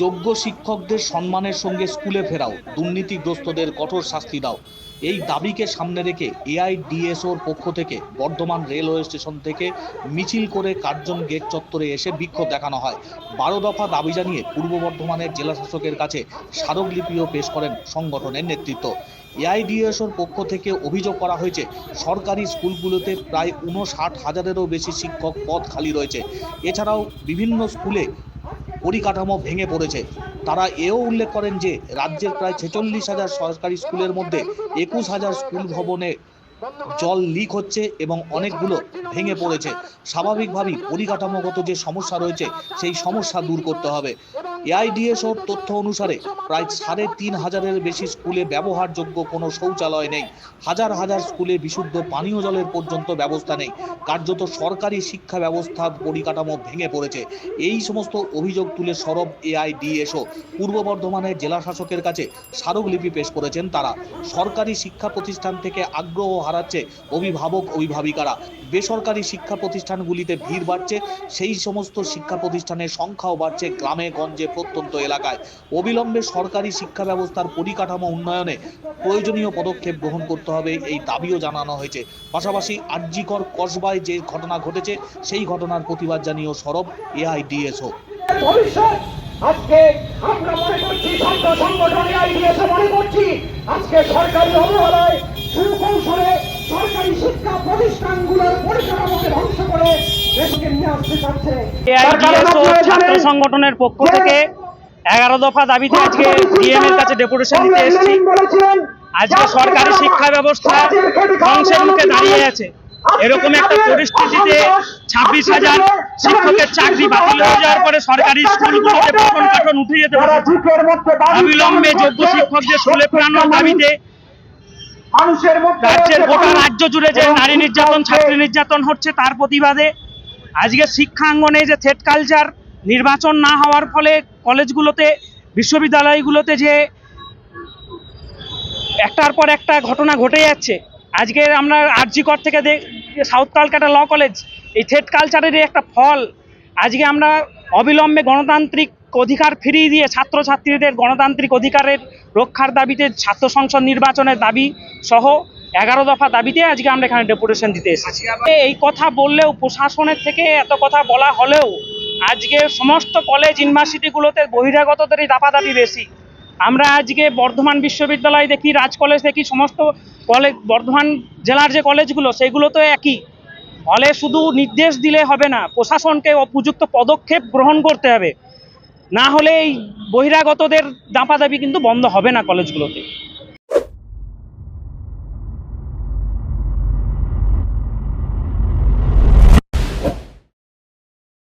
যোগ্য শিক্ষকদের সম্মানের সঙ্গে স্কুলে ফেরাও, দুর্নীতিগ্রস্তদের কঠোর শাস্তি দাও। এই দাবিকে সামনে রেখে এআইডিএসওর পক্ষ থেকে বর্ধমান রেলওয়ে স্টেশন থেকে মিছিল করে কার্জন গেট চত্বরে এসে বিক্ষোভ দেখানো হয়। বারো দফা দাবি জানিয়ে পূর্ব বর্ধমানের জেলা শাসকের কাছে স্মারকলিপিও পেশ করেন সংগঠনের নেতৃত্ব। এআইডিএসওর পক্ষ থেকে অভিযোগ করা হয়েছে, সরকারি স্কুলগুলোতে প্রায় উনষাট হাজারেরও বেশি শিক্ষক পদ খালি রয়েছে। এছাড়াও বিভিন্ন স্কুলে পরিকাঠামো ভেঙে পড়েছে। তারা এও উল্লেখ করেন যে, রাজ্যের প্রায় ছেচল্লিশ হাজার সরকারি স্কুলের মধ্যে একুশ হাজার স্কুল ভবনে জল লিক হচ্ছে এবং অনেকগুলো ভেঙে পড়েছে। স্বাভাবিকভাবেই পরিকাঠামোগত যে সমস্যা রয়েছে, সেই সমস্যা দূর করতে হবে। এআইডিএসওর তথ্য অনুসারে প্রায় সাড়ে তিন হাজারের বেশি স্কুলে ব্যবহারযোগ্য কোনো শৌচালয় নেই। হাজার হাজার স্কুলে বিশুদ্ধ পানীয় জলের পর্যন্ত ব্যবস্থা নেই। কার্যত সরকারি শিক্ষা ব্যবস্থার পরিকাঠামো ভেঙে পড়েছে। এই সমস্ত অভিযোগ তুলে সরব এআইডিএসও পূর্ব বর্ধমানের জেলা শাসকের কাছে স্মারকলিপি পেশ করেছেন তারা। সরকারি শিক্ষা প্রতিষ্ঠান থেকে আগ্রহ হারাচ্ছে অভিভাবক, অভিভাবিকারা। বেসরকারি শিক্ষা প্রতিষ্ঠানগুলিতে ভিড় বাড়ছে। সেই সমস্ত শিক্ষা প্রতিষ্ঠানের সংখ্যাও বাড়ছে গ্রামে, গঞ্জে প্রত্যন্ত এলাকায়। অবিলম্বে সরকারি শিক্ষা ব্যবস্থার পরিকাঠামো উন্নয়নে প্রয়োজনীয় পদক্ষেপ গ্রহণ করতে হবে এই দাবিও জানানো হয়েছে। পাশাপাশি আরজিকর কসবায় যে ঘটনা ঘটেছে, সেই ঘটনার প্রতিবাদ জানিয়েও সরব এআইডিএসও। ভবিষ্যৎ, আজকে আমরা মনে করছি ছাত্র সংগঠনে আইডিএসে মনে করছি, আজকে সরকারি অবহেলায় প্রতিষ্ঠানগুলোর পরিকাঠামোকে ধ্বংস করে দেশকে নিয়ে আসতে চাচ্ছে। ছাত্র সংগঠনের পক্ষ থেকে এগারো দফা দাবিতে আজকে ডিএম এর কাছে ডেপুটেশন দিতে এসেছি। আজকে সরকারি শিক্ষা ব্যবস্থা ধ্বংসের মুখে দাঁড়িয়ে আছে। এরকম একটা পরিস্থিতিতে ছাব্বিশ হাজার শিক্ষকের চাকরি বাতিল হয়ে যাওয়ার পরে সরকারি স্কুলগুলোতে পাঠন উঠে যেতে পারে অবিলম্বে যোগ্য শিক্ষকদের স্কুলে ফেরানোর দাবিতে মানুষের রাজ্যের গোটা রাজ্য জুড়ে যে নারী নির্যাতন ছাত্রী নির্যাতন হচ্ছে তার প্রতিবাদে আজকে শিক্ষাঙ্গনে যে কালচার নির্বাচন না হওয়ার ফলে কলেজগুলোতে বিশ্ববিদ্যালয়গুলোতে যে একটার পর একটা ঘটনা ঘটে যাচ্ছে। আজকে আমরা আরজিকর থেকে দেখ সাউথ কালকাটা ল কলেজ এই থ্রেড কালচারেরই একটা ফল। আজকে আমরা অবিলম্বে গণতান্ত্রিক অধিকার ফিরিয়ে দিয়ে ছাত্রছাত্রীদের গণতান্ত্রিক অধিকারের রক্ষার দাবিতে ছাত্র সংসদ নির্বাচনের দাবি সহ এগারো দফা দাবিতে আজকে আমরা এখানে ডেপুটেশন দিতে এসেছি। এই কথা বললেও প্রশাসনের থেকে এত কথা বলা হলেও আজকে সমস্ত কলেজ, ইউনিভার্সিটিগুলোতে বহিরাগতদেরই দাপাদাপি বেশি। আমরা আজকে বর্ধমান বিশ্ববিদ্যালয় দেখি, রাজ কলেজ দেখি, সমস্ত কলেজ বর্ধমান জেলার যে কলেজগুলো, সেগুলো তো একই। ফলে শুধু নির্দেশ দিলে হবে না, প্রশাসনকে উপযুক্ত পদক্ষেপ গ্রহণ করতে হবে। না হলে এই বহিরাগতদের দাপাদাপি কিন্তু বন্ধ হবে না কলেজগুলোতে।